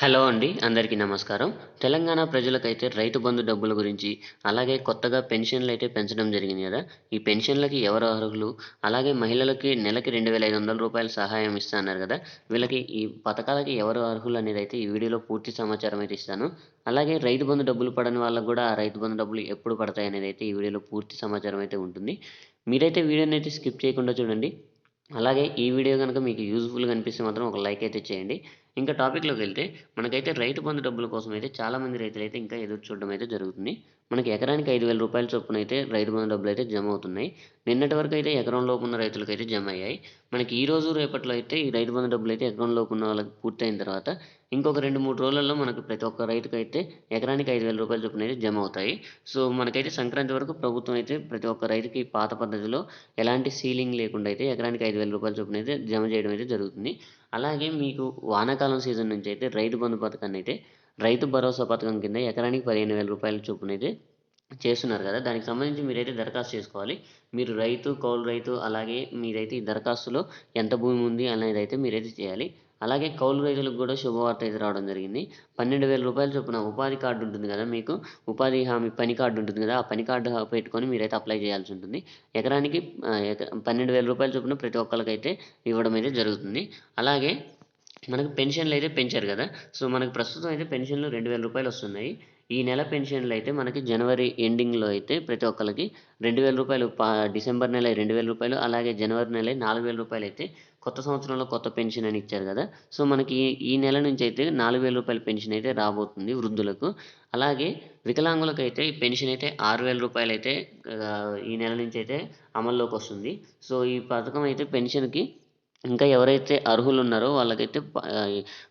Hello అండి అందరికీ నమస్కారం. తెలంగాణ ప్రజలకైతే రైతు బంధు డబ్బుల గురించి అలాగే కొత్తగా పెన్షన్లు అయితే పెంచడం జరిగింది కదా. ఈ పెన్షన్లకి ఎవరు అర్హులు? అలాగే మహిళలకి నెలకి రెండు వేల ఐదు వందల రూపాయలు సహాయం ఇస్తున్నారు కదా. వీళ్ళకి ఈ పథకాలకి ఎవరు అర్హులు అనేది అయితే ఈ వీడియోలో పూర్తి సమాచారం అయితే ఇస్తాను. అలాగే రైతు బంధు డబ్బులు పడని వాళ్ళకు కూడా ఆ రైతు బంధు డబ్బులు ఎప్పుడు పడతాయి అనేది అయితే ఈ వీడియోలో పూర్తి సమాచారం అయితే ఉంటుంది. మీరైతే వీడియోని అయితే స్కిప్ చేయకుండా చూడండి. అలాగే ఈ వీడియో కనుక మీకు యూజ్ఫుల్గా అనిపిస్తే మాత్రం ఒక లైక్ అయితే చేయండి. ఇంకా టాపిక్లోకి వెళ్తే మనకైతే రైతు బంధు డబ్బుల కోసం అయితే చాలామంది రైతులు అయితే ఇంకా ఎదురు చూడడం అయితే జరుగుతుంది. మనకి ఎకరానికి ఐదు వేల రూపాయల చొప్పున అయితే రైతు బంధు డబ్బులు అయితే జమ అవుతున్నాయి. నిన్నటి వరకు అయితే ఎకరం ఉన్న రైతులకు అయితే జమ అయ్యాయి. మనకి ఈ రోజు రేపట్లో అయితే ఈ రైతు బంధు డబ్బులు అయితే ఎకరం లోపు ఉన్న వాళ్ళకి పూర్తయిన తర్వాత ఇంకొక రెండు మూడు రోజులలో మనకు ప్రతి ఒక్క రైతుకు అయితే ఎకరానికి ఐదు వేల రూపాయల చొప్పున అయితే జమ అవుతాయి. సో మనకైతే సంక్రాంతి వరకు ప్రభుత్వం అయితే ప్రతి ఒక్క రైతుకి పాత పద్ధతిలో ఎలాంటి సీలింగ్ లేకుండా అయితే ఎకరానికి ఐదు వేల రూపాయల చొప్పున అయితే జమ చేయడం అయితే జరుగుతుంది. అలాగే మీకు వానాకాలం సీజన్ నుంచి అయితే రైతు బంధు పథకాన్ని అయితే రైతు భరోసా పథకం కింద ఎకరానికి పదిహేను వేల రూపాయల చొప్పున అయితే చేస్తున్నారు కదా. దానికి సంబంధించి మీరైతే దరఖాస్తు చేసుకోవాలి. మీరు రైతు కౌలు రైతు అలాగే మీరైతే ఈ దరఖాస్తులో ఎంత భూమి ఉంది అనేది అయితే మీరైతే చేయాలి. అలాగే కౌలు రైతులకు కూడా శుభవార్త అయితే రావడం జరిగింది. పన్నెండు వేల రూపాయల చొప్పున ఉపాధి కార్డు ఉంటుంది కదా మీకు? ఉపాధి హామీ పని కార్డు ఉంటుంది కదా ఆ పని కార్డు పెట్టుకొని మీరైతే అప్లై చేయాల్సి ఉంటుంది. ఎకరానికి పన్నెండు వేల రూపాయల చొప్పున ప్రతి ఒక్కరికైతే ఇవ్వడం అయితే జరుగుతుంది. అలాగే మనకు పెన్షన్లు అయితే పెంచారు కదా. సో మనకు ప్రస్తుతం అయితే పెన్షన్లు రెండు వేల రూపాయలు వస్తున్నాయి. ఈ నెల పెన్షన్లు అయితే మనకి జనవరి ఎండింగ్లో అయితే ప్రతి ఒక్కరికి రెండు వేల రూపాయలు డిసెంబర్ నెల రెండు వేల రూపాయలు అలాగే జనవరి నెల నాలుగు వేల రూపాయలు అయితే కొత్త సంవత్సరంలో కొత్త పెన్షన్ అని ఇచ్చారు కదా. సో మనకి ఈ- నెల నుంచి అయితే నాలుగు వేల రూపాయల పెన్షన్ అయితే రాబోతుంది వృద్ధులకు. అలాగే వికలాంగులకు అయితే ఈ పెన్షన్ అయితే ఆరు వేల రూపాయలు అయితే ఈ నెల నుంచి అయితే అమల్లోకి వస్తుంది. సో ఈ పథకం అయితే పెన్షన్కి ఇంకా ఎవరైతే అర్హులు ఉన్నారో వాళ్ళకైతే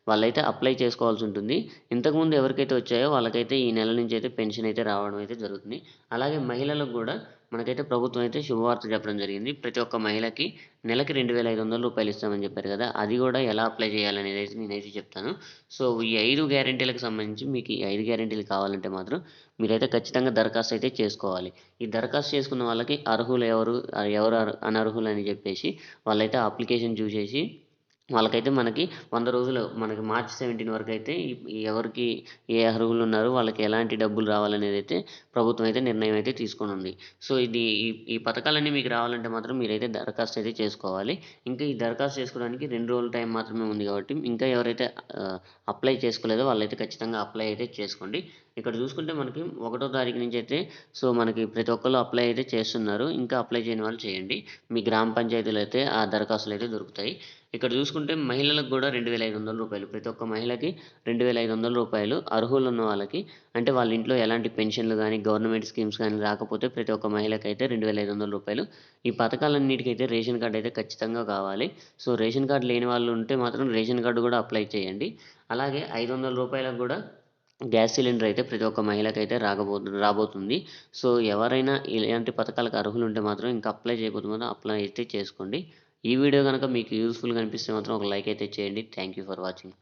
వాళ్ళైతే అప్లై చేసుకోవాల్సి ఉంటుంది. ఇంతకుముందు ఎవరికైతే వచ్చాయో వాళ్ళకైతే ఈ నెల నుంచి అయితే పెన్షన్ అయితే రావడం అయితే జరుగుతుంది. అలాగే మహిళలకు కూడా మనకైతే ప్రభుత్వం అయితే శుభవార్త చెప్పడం జరిగింది. ప్రతి ఒక్క మహిళకి నెలకి రెండు వేల ఐదు వందల రూపాయలు ఇస్తామని చెప్పారు కదా అది కూడా ఎలా అప్లై చేయాలనేది అయితే నేనైతే చెప్తాను. సో ఈ ఐదు గ్యారెంటీలకు సంబంధించి మీకు ఈ ఐదు గ్యారెంటీలు కావాలంటే మాత్రం మీరైతే ఖచ్చితంగా దరఖాస్తు అయితే చేసుకోవాలి. ఈ దరఖాస్తు చేసుకున్న వాళ్ళకి అర్హులు ఎవరు ఎవరు అర్- అనర్హులు అని చెప్పేసి వాళ్ళైతే అప్లికేషన్ చూసేసి వాళ్ళకైతే మనకి వంద రోజులు మనకి మార్చ్ సెవెంటీన్ వరకు అయితే ఎవరికి ఏ అర్హులు ఉన్నారో వాళ్ళకి ఎలాంటి డబ్బులు రావాలనేది అయితే ప్రభుత్వం అయితే నిర్ణయం అయితే తీసుకుని ఉంది సో ఇది ఈ ఈ పథకాలన్నీ మీకు రావాలంటే మాత్రం మీరైతే దరఖాస్తు అయితే చేసుకోవాలి. ఇంకా ఈ దరఖాస్తు చేసుకోవడానికి రెండు రోజుల టైం మాత్రమే ఉంది కాబట్టి ఇంకా ఎవరైతే అప్లై చేసుకోలేదో వాళ్ళైతే ఖచ్చితంగా అప్లై అయితే చేసుకోండి. ఇక్కడ చూసుకుంటే మనకి ఒకటో తారీఖు నుంచి అయితే సో మనకి ప్రతి ఒక్కళ్ళు అప్లై అయితే చేస్తున్నారు. ఇంకా అప్లై చేయని వాళ్ళు చేయండి. మీ గ్రామ పంచాయతీలు అయితే ఆ దరఖాస్తులు అయితే దొరుకుతాయి. ఇక్కడ చూసుకుంటే మహిళలకు కూడా రెండు వేల ఐదు వందల రూపాయలు. ప్రతి ఒక్క మహిళకి రెండు వేల ఐదు వందల రూపాయలు అర్హులు ఉన్న వాళ్ళకి అంటే వాళ్ళ ఇంట్లో ఎలాంటి పెన్షన్లు కానీ గవర్నమెంట్ స్కీమ్స్ కానీ రాకపోతే ప్రతి ఒక్క మహిళకి అయితే రెండు వేల ఐదు వందల రూపాయలు. ఈ పథకాలన్నిటికైతే రేషన్ కార్డు అయితే ఖచ్చితంగా కావాలి. సో రేషన్ కార్డు లేని వాళ్ళు ఉంటే మాత్రం రేషన్ కార్డు కూడా అప్లై చేయండి. అలాగే ఐదు వందల రూపాయలకు కూడా గ్యాస్ సిలిండర్ అయితే ప్రతి ఒక్క మహిళకి అయితే రాగబో రాబోతుంది. సో ఎవరైనా ఇలాంటి పథకాలకు అర్హులు ఉంటే మాత్రం ఇంకా అప్లై చేయకపోతే మాత్రం అప్లై అయితే చేసుకోండి. ఈ వీడియో కనుక మీకు యూస్ఫుల్గా అనిపిస్తే మాత్రం ఒక లైక్ అయితే చేయండి. Thank you for watching